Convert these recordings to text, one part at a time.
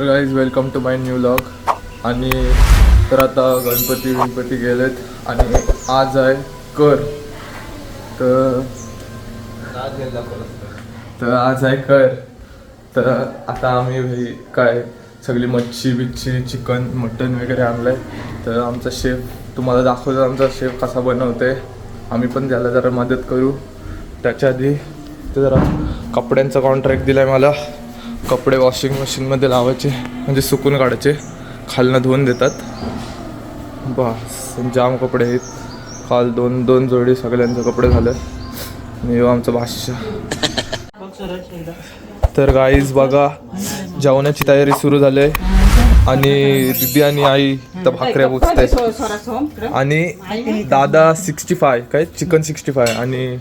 तर guys welcome to my new vlog आणि तर आता गणपती गणपती गेलेत आणि आज आहे कर. तर तर आज आहे कर. तर आता आम्ही काय सगळी मच्छी बिच्छी चिकन मटन वगैरे आणलंय. तर आमचा शेफ तुम्हाला दाखवतो आमचा शेफ कसा बनवते. आम्ही पण त्याला जरा मदत करू. त्याच्या आधी ते जरा कपड्यांचा कॉन्ट्रॅक्ट दिला आहे मला. कपडे वॉशिंग मशीनमध्ये लावायचे म्हणजे सुकून काढायचे. खालनं धुवून देतात. बस जाम कपडे आहेत. काल दोन दोन जोडी सगळ्यांचे कपडे झाले. आणि आमचं आमचा तर गाईज बघा जेवणाची तयारी सुरू झाली. आणि दिदी आणि आई तर भाकऱ्या बुजताय आणि दादा सिक्स्टी फाय काय? चिकन सिक्स्टी फाय आणि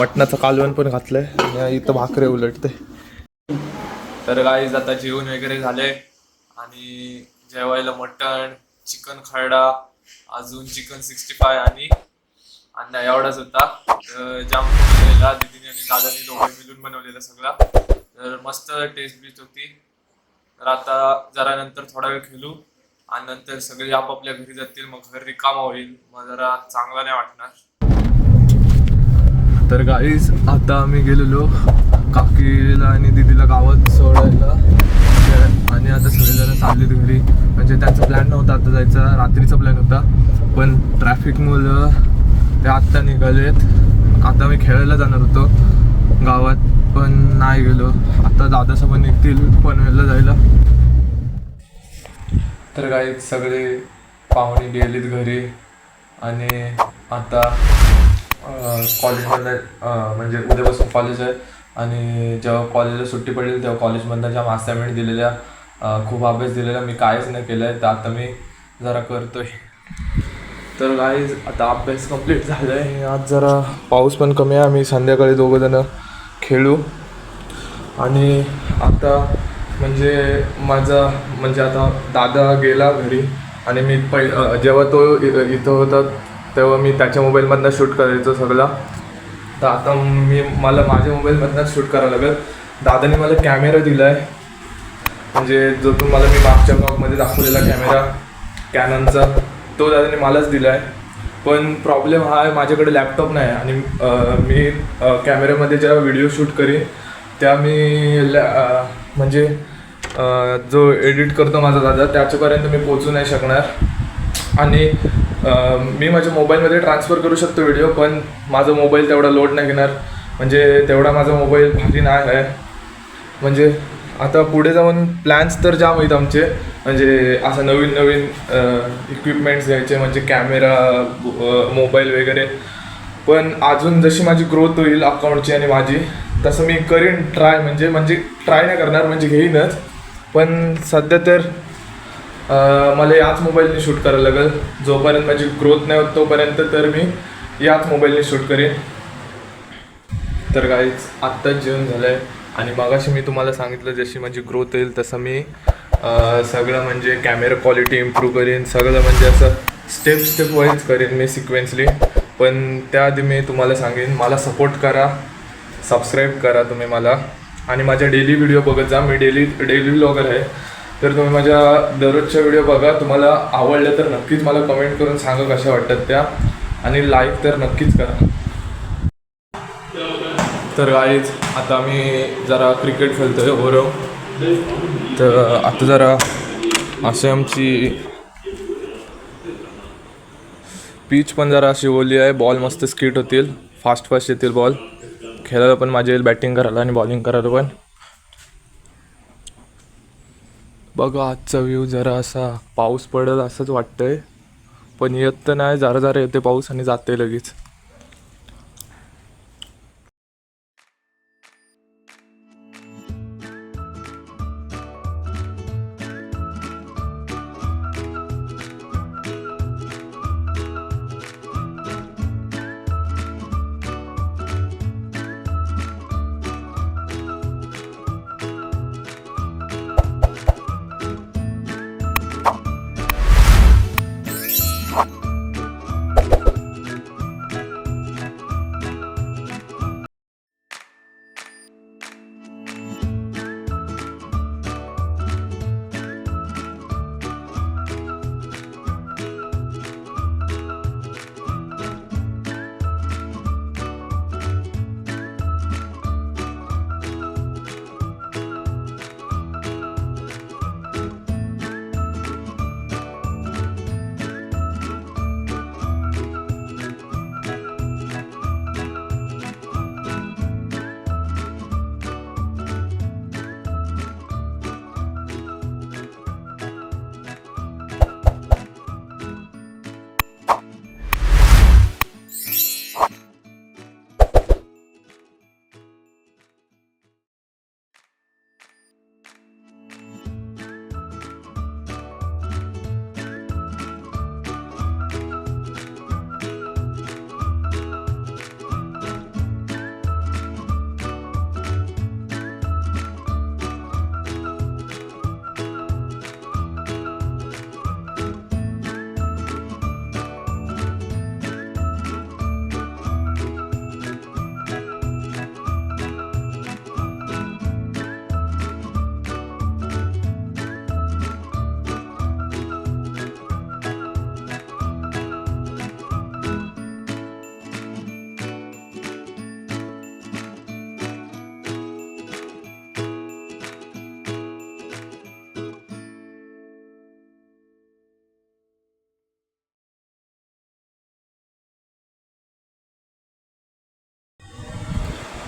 मटणाचं कालवण पण घातलंय. आणि आई तर भाकरे उलटते. तर गाईज आता जेवण वगैरे झाले आणि जेवायला मटण चिकन खरडा अजून चिकन सिक्स्टी फाय आणि अंडा एवढाच होता. तर जाम बनवलेला दिदीने आणि दादानी दोघे मिळून बनवलेला सगळा तर मस्त टेस्ट बीस्ट होती. तर आता जरा नंतर थोडा वेळ खेळू आणि नंतर सगळे आपापल्या घरी जातील मग घर रिकामा होईल मग जरा चांगला नाही वाटणार. तर गाईज आता आम्ही गेलेलो काकीला आणि दीदीला गावात सोडायला. आणि आता सगळेजण चाललेत घरी. म्हणजे त्यांचा प्लॅन नव्हता आता जायचा रात्रीचा प्लॅन होता. पण ट्रॅफिकमुळं ते आत्ता निघालेत. आता मी खेळायला जाणार होतो गावात पण नाही गेलो. आता दादासोबत पण निघतील पनवेलला जायला. तर काही सगळे पाहुणे गेलीत घरी. आणि आता कॉलेजमधनं म्हणजे उद्यापासून कॉलेज आहे. आणि जेव्हा कॉलेजला सुट्टी पडेल तेव्हा कॉलेजमधनं ज्या असाइनमेंट दिलेल्या खूप अभ्यास दिलेला मी कायच नाही केलं आहे तर आता मी जरा करतोय. तर गाईज आता अभ्यास कंप्लीट झाला आहे आज जरा पाऊस पण कमी आहे. आम्ही संध्याकाळी दोघंजणं खेळू. आणि आता म्हणजे माझा म्हणजे आता दादा गेला घरी. आणि मी पहि जेव्हा तो इथं होता तेव्हा मी त्याच्या मोबाईलमधनं शूट करायचो सगळा. तर आता मी मला माझ्या मोबाईलमधनंच शूट करावं लागेल. दादाने मला कॅमेरा दिला आहे म्हणजे जो तुम्हाला मी मागच्या ब्लॉगमध्ये दाखवलेला कॅमेरा कॅननचा तो दादाने मलाच दिला आहे पण प्रॉब्लेम हा आहे माझ्याकडे लॅपटॉप नाही आणि मी कॅमेऱ्यामध्ये ज्या व्हिडिओ शूट करीन त्या मी लॅ म्हणजे जो एडिट करतो माझा दादा त्याच्यापर्यंत मी पोचू नाही शकणार. आणि मी माझ्या मोबाईलमध्ये ट्रान्सफर करू शकतो व्हिडिओ पण माझा मोबाईल तेवढा लोड नाही घेणार. म्हणजे तेवढा माझा मोबाईल भारी नाही आहे. म्हणजे आता पुढे जाऊन प्लॅन्स तर जाम आहेत आमचे. म्हणजे असं नवीन नवीन इक्विपमेंट्स घ्यायचे म्हणजे कॅमेरा मोबाईल वगैरे. पण अजून जशी माझी ग्रोथ होईल अकाउंटची आणि माझी तसं मी करीन ट्राय म्हणजे म्हणजे ट्राय नाही करणार म्हणजे घेईनच. पण सध्या तर मला याच मोबाईलने शूट करायला लागेल. जोपर्यंत माझी ग्रोथ नाही होत तोपर्यंत तर मी याच मोबाईलने शूट करेन. तर काहीच आत्ताच जेवण झालं आहे आणि मागाशी मी तुम्हाला सांगितलं जशी माझी ग्रोथ येईल तसं मी सगळं म्हणजे कॅमेरा क्वालिटी इम्प्रूव्ह करेन. सगळं म्हणजे असं स्टेप स्टेप वाईज करेन मी सिक्वेन्सली पण त्याआधी मी तुम्हाला सांगेन मला सपोर्ट करा. सबस्क्राईब करा तुम्ही मला. आणि माझ्या डेली व्हिडिओ बघत जा. मी डेली डेली ब्लॉगर आहे. तर तुम्ही माझ्या दररोजच्या व्हिडिओ बघा. तुम्हाला आवडल्या तर नक्कीच मला कमेंट करून सांगा कशा वाटतात त्या. आणि लाईक तर नक्कीच करा. तर गाईज आता मी जरा क्रिकेट खेळतोय ओरव तर आता जरा असे आमची पीच पण जरा अशी आहे. बॉल मस्त स्किट होतील. फास्ट फास्ट येतील बॉल खेळायला पण माझे येईल बॅटिंग करायला आणि बॉलिंग करायला पण. बघा आजचा व्ह्यू जरा असा पाऊस पडेल असंच वाटतंय. पण येत तर नाही जरा जरा येते पाऊस आणि जाते लगेच.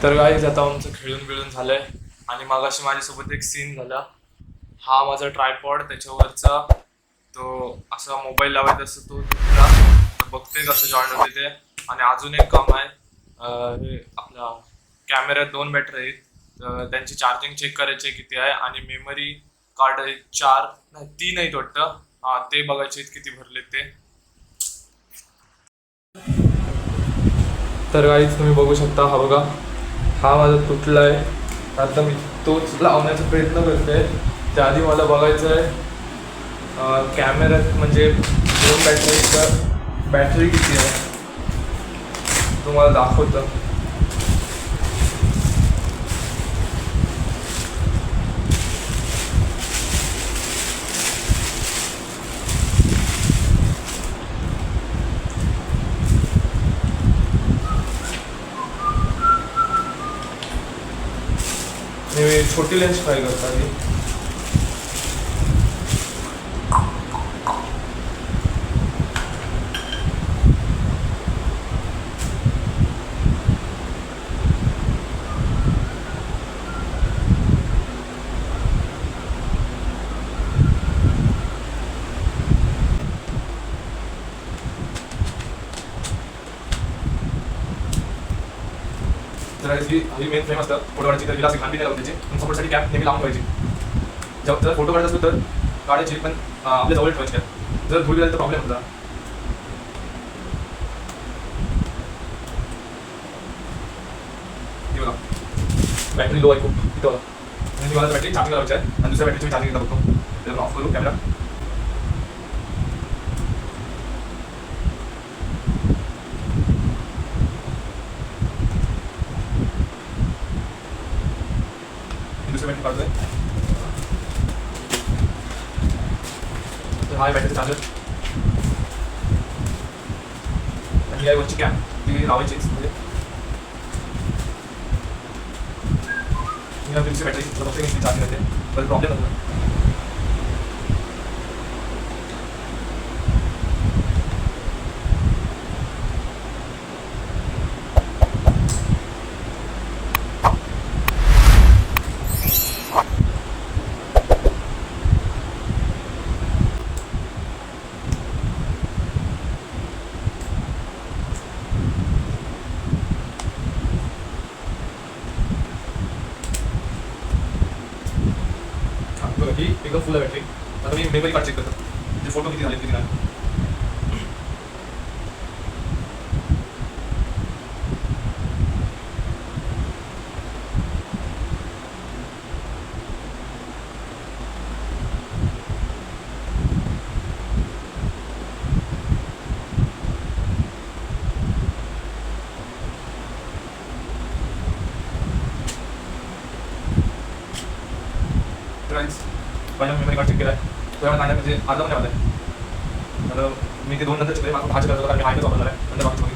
तर गाईज आता आमचं खेळून बिळून झालंय. आणि मग अशी माझ्यासोबत एक सीन झाला. हा माझा ट्रायपॉड त्याच्यावरचा तो असा मोबाईल लावायचा असतो तो तुटला तर बघते कसं जॉईन होते ते. आणि अजून एक काम आहे. हे आपला कॅमेऱ्यात दोन बॅटरी आहेत. तर त्यांची चार्जिंग चेक करायची किती आहे. आणि मेमरी कार्ड आहे चार नाही तीन आहेत वाटतं. हा ते बघायचे आहेत किती भरलेत ते. तर गाईज तुम्ही बघू शकता. हा बघा. हा माझा तुटला आहे. आता मी तोच लावण्याचा प्रयत्न करतोय. त्याआधी मला बघायचं आहे कॅमेऱ्यात म्हणजे दोन बॅटरीचा बॅटरी किती आहे? तुम्हाला दाखवतं मी छोटी लेन्स ट्राय करता आधी तर ही मेन फ्रेम असतं. फोटो काढायची तर हिला अशी खांबी नाही लावून पण सपोर्टसाठी कॅप नेहमी लावून ठेवायची जेव्हा जर फोटो काढत असतो तर काढायची पण आपल्या जवळ ठेवायची cap. जर धूळ गेला तर प्रॉब्लेम होता. बॅटरी लो आहे खूप. इथं. बॅटरी चार्जिंग लावायची आहे. आणि दुसऱ्या बॅटरीची चार्जिंग बघतो. ऑफ करू कॅमेरा दुसऱ्या बॅटरी काढतोय तर हा आहे बॅटरी चार्जर आणि या वरची कॅप ती लावायची म्हणजे बॅटरी चार्जिंग करते पण प्रॉब्लेम होतो हा, बघा, ही एकदम फुल आहे बॅटरी आता मी मेमरी काढ चेक करतो. म्हणजे फोटो किती झाले किती नाही फ्रेंड्स पहिला मेमरी कार्ड चेक केला आहे त्यामुळे म्हणजे नाही म्हणजे अर्धा पण नाही आता मी ते दोन नंतर चेक माझं भाजी करतो कारण मी आहे वापरणार आहे नंतर बाकी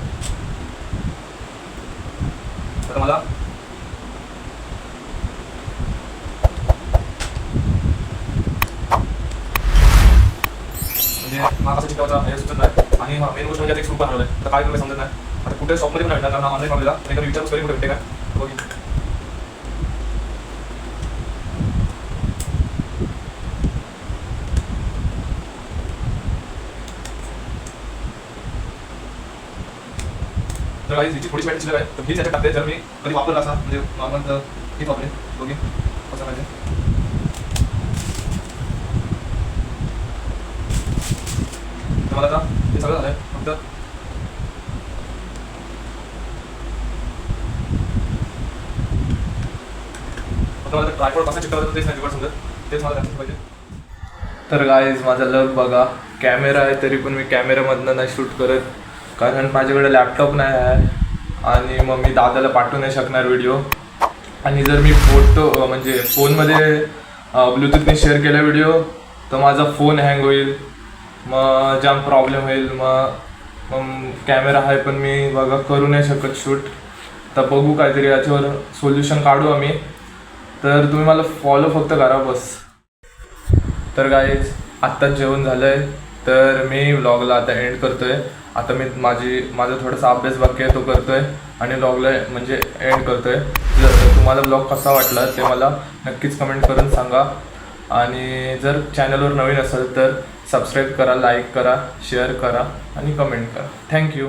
आता मला म्हणजे मला हे सुचत नाही. आणि मेन गोष्ट म्हणजे एक सुपर हरवलं आहे. तर काय करू समजत नाही. आता कुठे शॉपमध्ये पण भेटणार कारण ऑनलाईन मागवलेला एकदा विचारूच कधी कुठे भेटते काय? तर काही हिची बॅटरी शिल्लक आहे तर हीच याच्यात टाकते. जर मी कधी वापरला असा म्हणजे नॉर्मल तर हीच वापरेन. दोघे कसं पाहिजे. मला आता हे सगळं झालंय. फक्त फक्त मला कसं चिकटवलं तेच नाही समजत तेच मला पाहिजे. तर गाईज माझा लग बघा. कॅमेरा आहे तरी पण मी कॅमेऱ्यामधनं नाही शूट करत. कारण माझ्याकडे लॅपटॉप नाही आहे आणि मग मी दादाला पाठवू नाही शकणार व्हिडिओ आणि जर मी फोटो म्हणजे फोनमध्ये ब्लूटूथने शेअर केला व्हिडिओ तर माझा फोन हँग होईल. मग जाम प्रॉब्लेम होईल. मग मग कॅमेरा आहे पण मी बघा करू नाही शकत शूट तर बघू काहीतरी याच्यावर सोल्युशन काढू आम्ही. तर तुम्ही मला फॉलो फक्त करा बस. तर गाईज आत्ताच जेवण झालं आहे तर मी व्लॉगला आता एंड करतो आहे आता मी माझी माझा थोडासा अभ्यास बाकी आहे तो करतोय आणि ब्लॉगला म्हणजे एंड करतोय. जर तुम्हाला ब्लॉग कसा वाटला ते मला नक्कीच कमेंट करून सांगा. आणि जर चॅनलवर नवीन असेल तर सबस्क्राईब करा लाईक करा शेअर करा आणि कमेंट करा. थँक्यू